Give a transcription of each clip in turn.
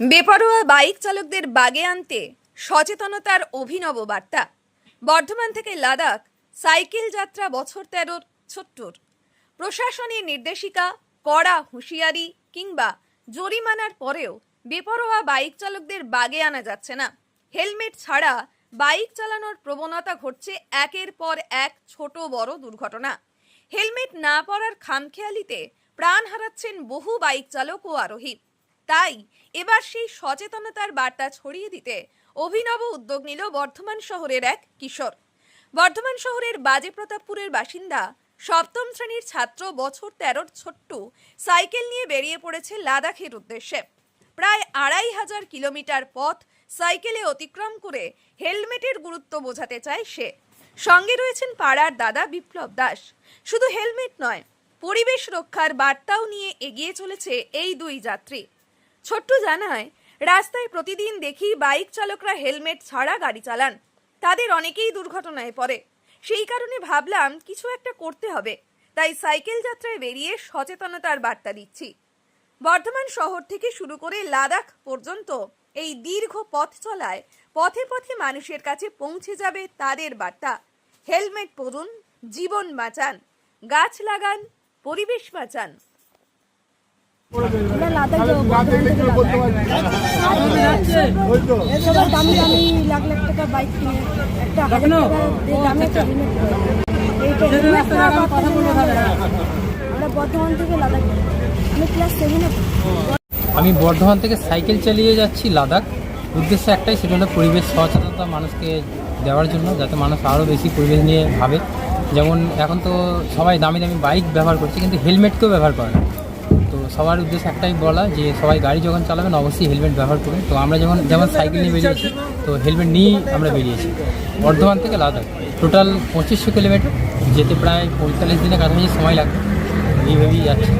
বেপরোয়া বাইক চালকদের বাগে আনতে সচেতনতার অভিনব বার্তা। বর্ধমান থেকে লাদাখ, সাইকেল যাত্রা বছর তেরোর ছোট্টর। প্রশাসনের নির্দেশিকা, কড়া হুঁশিয়ারি কিংবা জরিমানার পরেও বেপরোয়া বাইক চালকদের বাগে আনা যাচ্ছে না। হেলমেট ছাড়া বাইক চালানোর প্রবণতা ঘটছে একের পর এক ছোট বড় দুর্ঘটনা। হেলমেট না পরার খামখেয়ালিতে প্রাণ হারাচ্ছেন বহু বাইক চালক ও আরোহী। তাই এবার সেই সচেতনতার বার্তা ছড়িয়ে দিতে অভিনব উদ্যোগ নিল বর্ধমান শহরের এক কিশোর। বর্ধমান শহরের বাজে প্রতাপপুরের বাসিন্দা সপ্তম শ্রেণির ছাত্র বছর তেরোর ছোট্ট সাইকেল নিয়ে বেরিয়ে পড়েছে লাদাখের উদ্দেশ্যে। প্রায় আড়াই হাজার কিলোমিটার পথ সাইকেলে অতিক্রম করে হেলমেটের গুরুত্ব বোঝাতে চায় সে। সঙ্গে রয়েছেন পাড়ার দাদা বিপ্লব দাস। শুধু হেলমেট নয়, পরিবেশ রক্ষার বার্তাও নিয়ে এগিয়ে চলেছে এই দুই যাত্রী। ছোট্ট জানায়, রাস্তায় প্রতিদিন দেখি বাইক চালকরা হেলমেট ছাড়া গাড়ি চালান। তাদের অনেকেই দুর্ঘটনায় পড়ে। সেই কারণে ভাবলাম কিছু একটা করতে হবে। তাই সাইকেল যাত্রায় বেরিয়ে সচেতনতার বার্তা দিচ্ছি। বর্ধমান শহর থেকে শুরু করে লাদাখ পর্যন্ত এই দীর্ঘ পথ চলায় পথে পথে মানুষের কাছে পৌঁছে যাবে তাদের বার্তা। হেলমেট পরুন, জীবন বাঁচান, গাছ লাগান, পরিবেশ বাঁচান। আমরা লাদাখ যাব বর্ধমান থেকে লাদাখ সবার দামি দামি লাখ লাখ টাকা বাইক কিনে একটা হাজার টাকা দিয়ে একটা হেলমেট এইটা হেলমেট না কথা বলে আমরা বর্ধমান থেকে লাদাখ আমি ক্লাস সেভেনে আমি বর্ধমান থেকে সাইকেল চালিয়ে যাচ্ছি লাদাখ। উদ্দেশ্য একটাই সেটা হলো পরিবেশ সচেতনতা মানুষকে দেওয়ার জন্য যাতে মানুষ আরও বেশি পরিবেশ নিয়ে ভাবে। যেমন এখন তো সবাই দামি দামি বাইক ব্যবহার করছে কিন্তু হেলমেটকেও ব্যবহার করে না। সবার উদ্দেশ্য একটাই বলা যে সবাই গাড়ি যখন চালাবেন, অবশ্যই হেলমেট ব্যবহার করুন তো আমরা যখন যেমন সাইকেল নিয়ে বেরিয়েছি, তো হেলমেট নিয়েই আমরা বেরিয়েছি। বর্ধমান থেকে লাদাখ। টোটাল পঁচিশশো কিলোমিটার যেতে প্রায় পঁয়তাল্লিশ দিনের কাছাকাছি সময় লাগবে। এইভাবেই যাচ্ছে।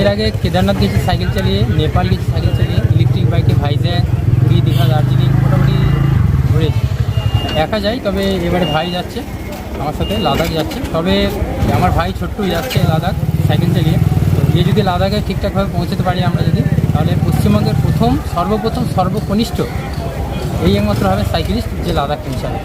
এর আগে কেদারনাথ গেছি সাইকেল চালিয়ে, নেপাল গেছি সাইকেল চালিয়ে ইলেকট্রিক বাইকে ভাইজ্যাগ পুরী, দীঘা, দার্জিলিং মোটামুটি ঘুরেছি। একা যাই, তবে এবারে ভাই যাচ্ছে, আমার সাথে লাদাখ যাচ্ছে। তবে আমার ভাই ছোট্টই যাচ্ছে লাদাখ সাইকেল চালিয়ে। গিয়ে যদি লাদাখে ঠিকঠাকভাবে পৌঁছতে পারি আমরা যদি, তাহলে পশ্চিমবঙ্গের প্রথম, সর্বপ্রথম সর্বকনিষ্ঠ এই একমাত্র হবে সাইকেলিস্ট যে লাদাখ পৌঁছাবে।